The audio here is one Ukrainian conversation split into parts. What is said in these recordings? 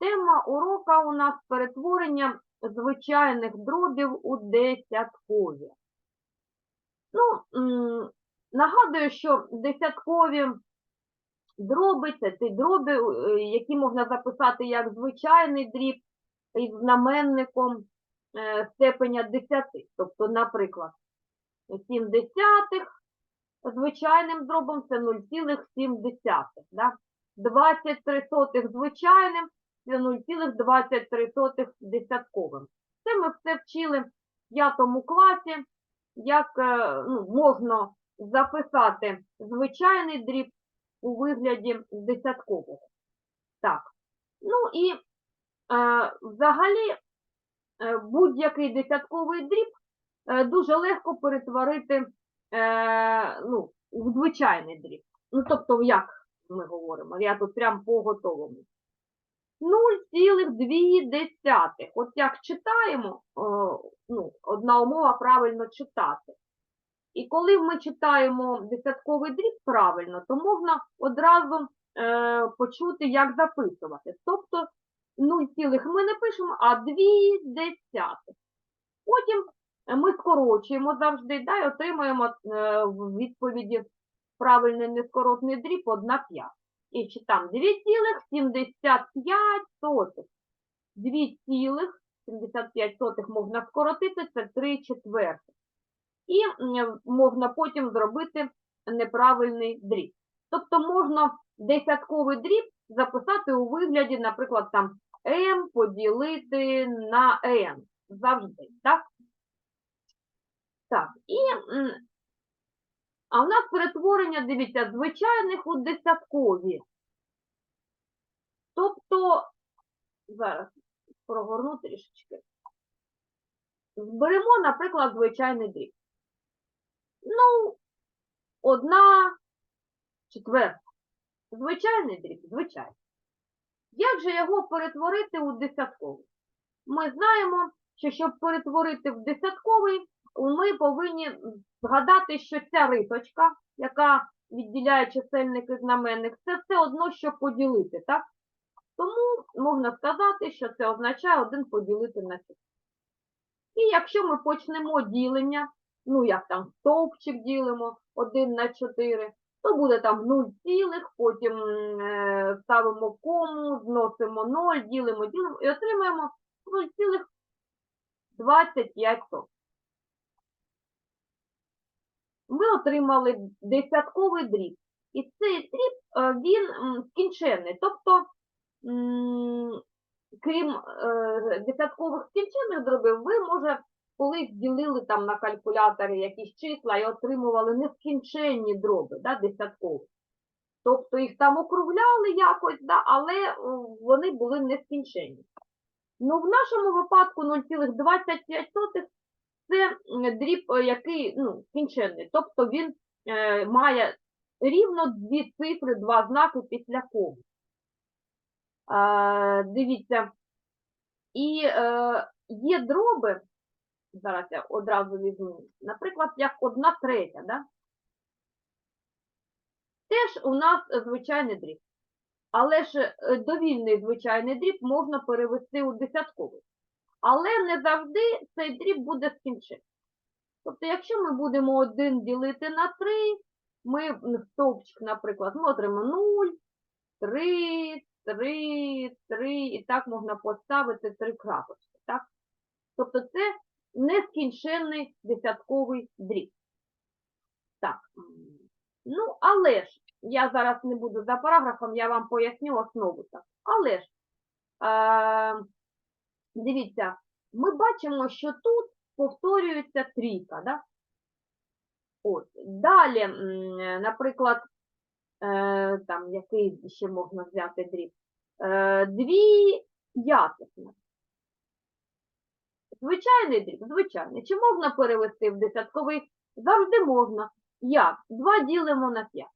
Тема урока у нас перетворення звичайних дробів у десяткові. Ну, нагадую, що десяткові дроби це ті дроби, е, які можна записати як звичайний дріб із знаменником е, степеня 10. Тобто, наприклад, 7 десятих звичайним дробом це 0,7. Да? 23 сотих звичайним 0,23 десятковим. Це ми все вчили в п'ятому класі, як е, ну, можна записати звичайний дріб у вигляді десяткового. Так. Ну і е, взагалі е, будь-який десятковий дріб е, дуже легко перетворити е, ну, в звичайний дріб. Ну, тобто, як ми говоримо, я тут прям по готовому. 0,2. От як читаємо, ну, одна умова правильно читати. І коли ми читаємо десятковий дріб правильно, то можна одразу е, почути, як записувати. Тобто 0, цілих ми не пишемо, а 2 десятих. Потім ми скорочуємо завжди да, і отримуємо е, в відповіді правильний нескоротний дріб 1 п'ята. І чи там 2,75. 2,75 можна скоротити, це 3 четвертих. І можна потім зробити неправильний дріб. Тобто можна десятковий дріб записати у вигляді, наприклад, там m поділити на n. Завжди, так? Так, і м, а в нас перетворення, дивіться, звичайних у десяткові. Тобто, зараз прогорну трішечки. Зберемо, наприклад, звичайний дріб. Ну, одна четверта. Звичайний дріб, звичайний. Як же його перетворити у десятковий? Ми знаємо, що щоб перетворити в десятковий, ми повинні згадати, що ця рисочка, яка відділяє чисельник і знаменник, це все одно, що поділити, так? Тому можна сказати, що це означає 1 поділити на 4. І якщо ми почнемо ділення, ну як там стовпчик ділимо 1 на 4, то буде там 0 цілих, потім е, ставимо кому, зносимо 0, ділимо, ділимо і отримаємо 0,25. Ми отримали десятковий дріб. І цей дріб, е, він м, скінченний. Тобто, крім е, десяткових скінчених дробів, ви, може, колись ділили там на калькуляторі якісь числа і отримували нескінченні дроби, да, десяткові. Тобто їх там округляли якось, да, але е, вони були нескінченні. Ну, в нашому випадку 0,25 це дріб, е, який ну, скінченний. Тобто він е, має рівно дві цифри, два знаки після коми. Е, дивіться, і е, є дроби, зараз я одразу візьму, наприклад, як одна третя, да? теж у нас звичайний дріб. Але ж е, довільний звичайний дріб можна перевести у десятковий. Але не завжди цей дріб буде скінчений. Тобто, якщо ми будемо 1 ділити на 3, ми стовпчик, наприклад, ми отримаємо 0, 3, 3, 3, і так можна поставити 3 крапочки. Так? Тобто це нескінченний десятковий дріб. Так. Ну, але ж, я зараз не буду за параграфом, я вам поясню основу. Так. Але ж, е, дивіться, ми бачимо, що тут повторюється трійка, да? Далі, наприклад, е, там який ще можна взяти дріб? Е, дві п'ятих. Звичайний дріб, звичайний. Чи можна перевести в десятковий? Завжди можна. Як? 2 ділимо на 5.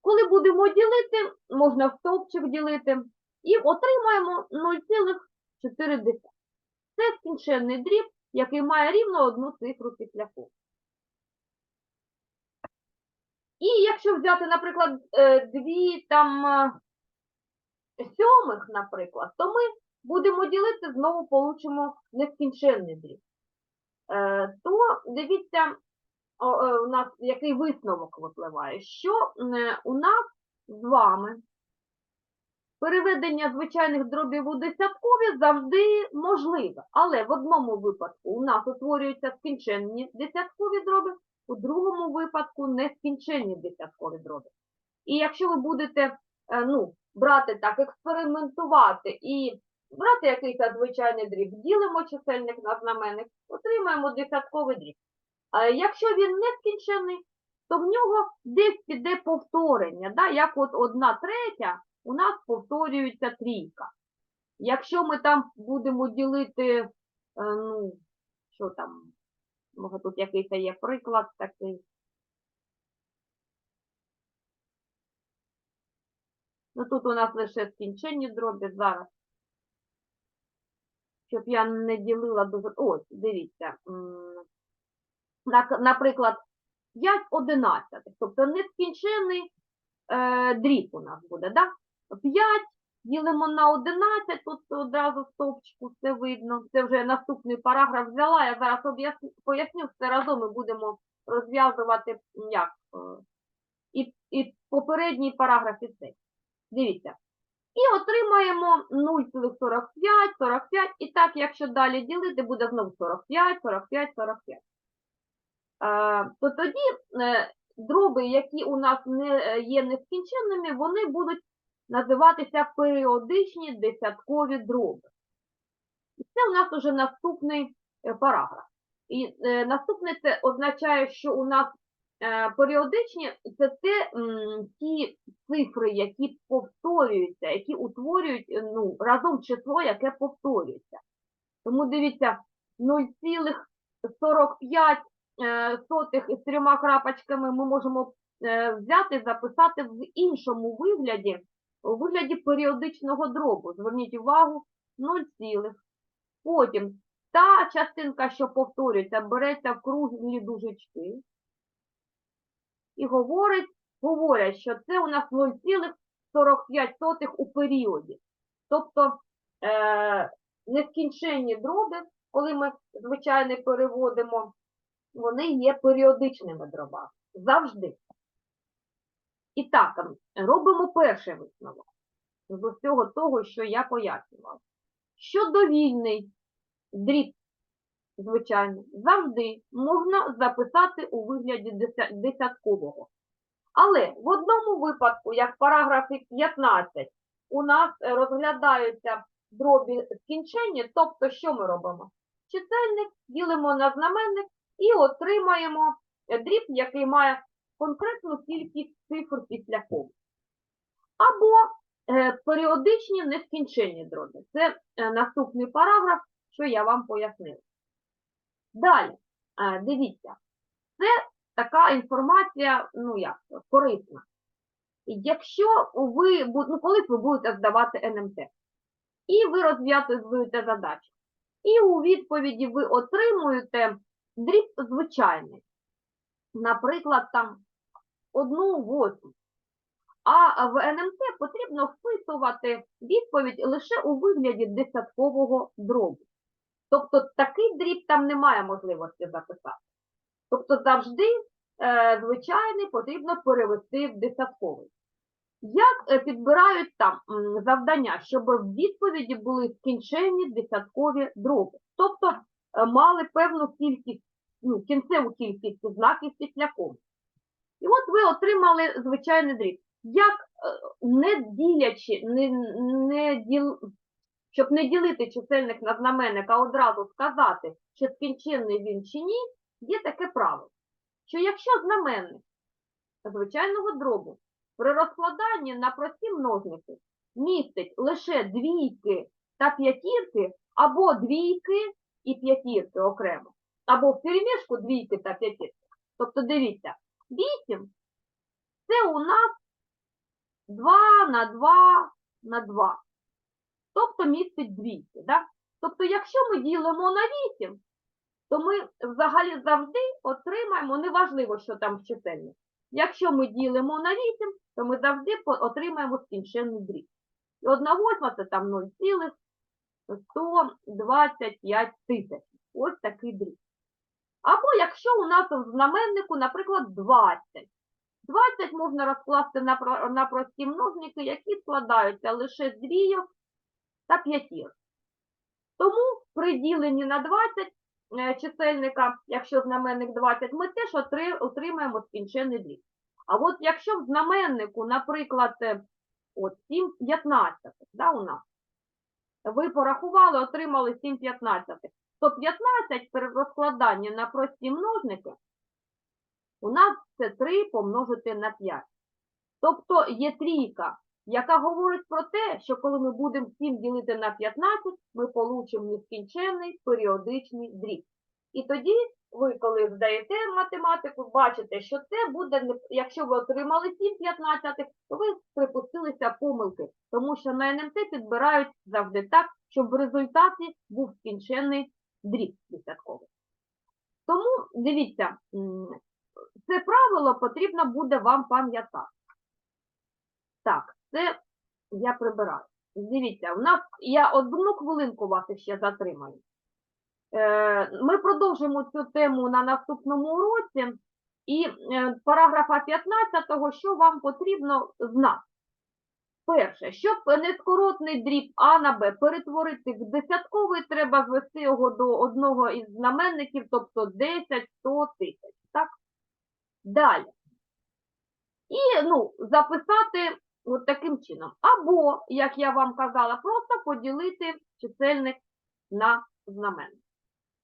Коли будемо ділити, можна в стовпчик ділити, і отримаємо 0,4. Це скінченний дріб, який має рівно одну цифру після коми. І якщо взяти, наприклад, е, дві там е, сьомих, наприклад, то ми будемо ділити, знову получимо нескінченний дріб. Е, то дивіться, е, у нас який висновок випливає, що е, у нас з вами переведення звичайних дробів у десяткові завжди можливе, але в одному випадку у нас утворюються скінченні десяткові дроби, у другому випадку нескінченні десяткові дроби. І якщо ви будете е, ну, брати так, експериментувати і брати якийсь звичайний дріб, ділимо чисельник на знаменник, отримаємо десятковий дріб. А якщо він нескінчений, то в нього десь піде повторення, да? як от одна третя у нас повторюється трійка. Якщо ми там будемо ділити, е, ну, що там, може тут якийсь є приклад такий. Ну тут у нас лише скінченні дроби зараз. Щоб я не ділила дуже. Ось, дивіться. Наприклад, 5 одинадцятих, тобто нескінчений е, дріб у нас буде, да? 5 ділимо на 11, тут одразу стовпчику все видно. Це вже наступний параграф взяла. Я зараз поясню все разом ми будемо розв'язувати як. е, І, і попередній параграф і цей. Дивіться. І отримаємо 0,45, 45, і так, якщо далі ділити, буде знову 45, 45, 45. Е, То тоді е, дроби, які у нас не е, є нескінченними, вони будуть називатися періодичні десяткові дроби. І це у нас уже наступний е, параграф. І е, наступне це означає, що у нас е, періодичні це те, м, ті цифри, які повторюються, які утворюють е, ну, разом число, яке повторюється. Тому дивіться, 0,45 е, сотих із трьома крапочками ми можемо взяти, записати в іншому вигляді, у вигляді періодичного дробу. Зверніть увагу, 0, цілих. Потім та частинка, що повторюється, береться в круглі дужечки і говорить, говорять, що це у нас 0,45 у періоді. Тобто е, нескінченні дроби, коли ми звичайно переводимо, вони є періодичними дробами. Завжди. І так, робимо перший висновок з усього того, що я пояснювала. Що довільний дріб, звичайно, завжди можна записати у вигляді десяткового. Але в одному випадку, як в параграфі 15, у нас розглядаються дробі скінчення, тобто що ми робимо? Чисельник ділимо на знаменник і отримаємо дріб, який має конкретну кількість цифр після коми. Або е, періодичні нескінченні дроби. Це е, наступний параграф, що я вам пояснила. Далі, е, дивіться, це така інформація, ну як, корисна. Якщо ви, ну, колись ви будете здавати НМТ, і ви розв'язуєте задачу, і у відповіді ви отримуєте дріб звичайний, наприклад, там одну восьму. А в НМТ потрібно вписувати відповідь лише у вигляді десяткового дробу. Тобто такий дріб там немає можливості записати. Тобто завжди е, звичайний потрібно перевести в десятковий. Як е, підбирають там завдання, щоб в відповіді були скінчені десяткові дроби? Тобто е, мали певну кількість, ну, кінцеву кількість знаків після коми. І от ви отримали звичайний дріб. Як е, не ділячи, не, не діл, щоб не ділити чисельник на знаменник, а одразу сказати, чи скінченний він чи ні, є таке правило, що якщо знаменник звичайного дробу при розкладанні на прості множники містить лише двійки та п'ятірки, або двійки і п'ятірки окремо, або в перемішку двійки та п'ятірки. Тобто дивіться, 8 це у нас 2 на 2 на 2. Тобто містить двійки. Да? Тобто, якщо ми ділимо на 8, то ми взагалі завжди отримаємо, неважливо, що там в чисельник. Якщо ми ділимо на 8, то ми завжди отримаємо скінченний дріб. І одна восьма це там 0,125 тисяч. Ось такий дріб. Або якщо у нас в знаменнику, наприклад, 20. 20 можна розкласти на, на прості множники, які складаються лише з двійок та п'ятірок. Тому при діленні на 20 е, чисельника, якщо знаменник 20, ми теж отримаємо скінчений дріб. А от якщо в знаменнику, наприклад, е, от 7 15, да, у нас, ви порахували, отримали 7 15, то 15 при розкладанні на прості множники у нас це 3 помножити на 5. Тобто є трійка, яка говорить про те, що коли ми будемо 7 ділити на 15, ми получимо нескінченний періодичний дріб. І тоді ви, коли здаєте математику, бачите, що це буде, якщо ви отримали 7 15, то ви припустилися помилки, тому що на НМТ підбирають завжди так, щоб в результаті був скінчений дріб десятковий. Тому дивіться, це правило потрібно буде вам пам'ятати. Так, це я прибираю. Дивіться, у нас я одну хвилинку вас ще затримаю. Е, Ми продовжимо цю тему на наступному уроці. І е, параграфа 15, що вам потрібно знати. Перше, щоб нескоротний дріб А на Б перетворити в десятковий, треба звести його до одного із знаменників, тобто 10, 100 тисяч. Так? Далі. І ну, записати от таким чином. Або, як я вам казала, просто поділити чисельник на знаменник.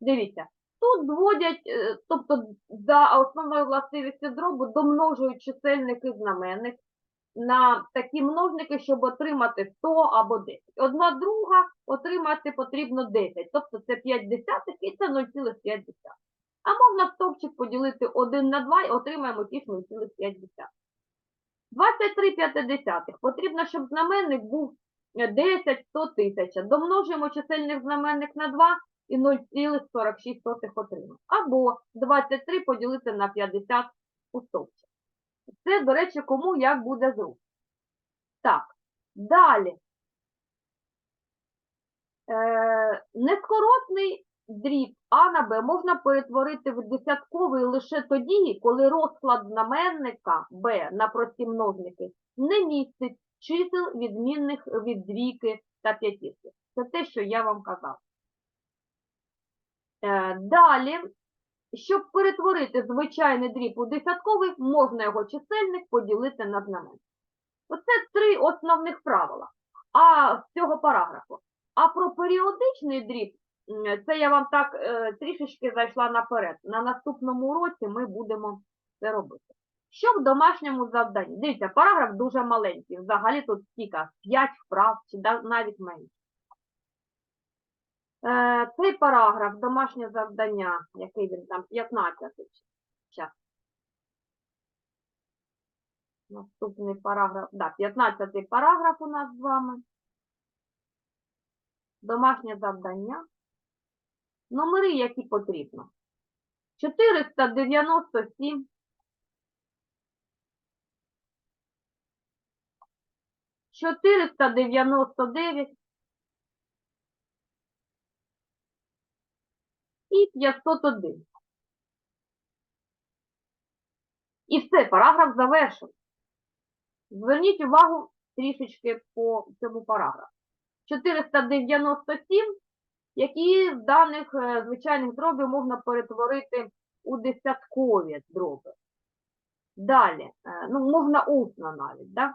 Дивіться, тут зводять, е, тобто за основною властивістю дробу домножують чисельник і знаменник на такі множники, щоб отримати 100 або 10. Одна друга отримати потрібно 10, тобто це 5 десятих і це 0,5. А можна стовпчик поділити 1 на 2 і отримаємо ті ж 0,5. 23 п'ятидесятих. Потрібно, щоб знаменник був е, 10, 100 тисяч. Домножуємо чисельник знаменник на 2 і 0,46 отримаємо. Або 23 поділити на 50 у стовпчик. Це, до речі, кому як буде зручно. Так, далі. Е, нескоротний дріб А на Б можна перетворити в десятковий лише тоді, коли розклад знаменника Б на прості множники не містить чисел відмінних від двійки та п'ятірки. Це те, що я вам казав. Е, далі, щоб перетворити звичайний дріб у десятковий, можна його чисельник поділити на знаменник. Оце три основних правила а, з цього параграфу. А про періодичний дріб, це я вам так е, трішечки зайшла наперед. На наступному уроці ми будемо це робити. Що в домашньому завданні? Дивіться, параграф дуже маленький. Взагалі тут скільки? 5 вправ чи навіть менше. Е, цей параграф домашнє завдання, який він там, 15. Зараз. Наступний параграф, да, 15 параграф у нас з вами. Домашнє завдання. Номери, які потрібно. 497. 499. І 501. І все, параграф завершений. Зверніть увагу трішечки по цьому параграфу. 497, які з даних е, звичайних дробів можна перетворити у десяткові дроби. Далі, е, ну, можна усно навіть, да?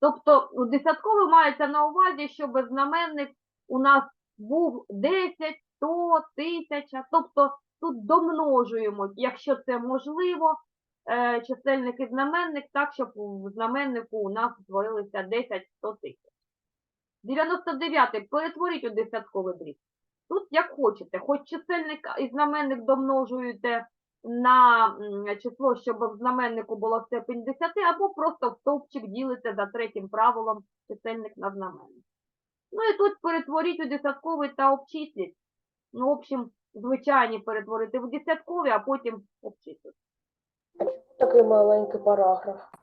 Тобто у десятковий мається на увазі, щоб знаменник у нас був 10, 100, 1000, тобто тут домножуємо, якщо це можливо, е, чисельник і знаменник так, щоб у знаменнику у нас утворилися 10, 100 тисяч. 99 перетворіть у десятковий дріб. Тут як хочете, хоч чисельник і знаменник домножуєте на число, щоб в знаменнику було степень 10, або просто в стовпчик ділите за третім правилом чисельник на знаменник. Ну і тут перетворіть у десятковий та обчисліть. Ну, в общем, звичайні перетворити в десяткові, а потім обчислити. Такий маленький параграф.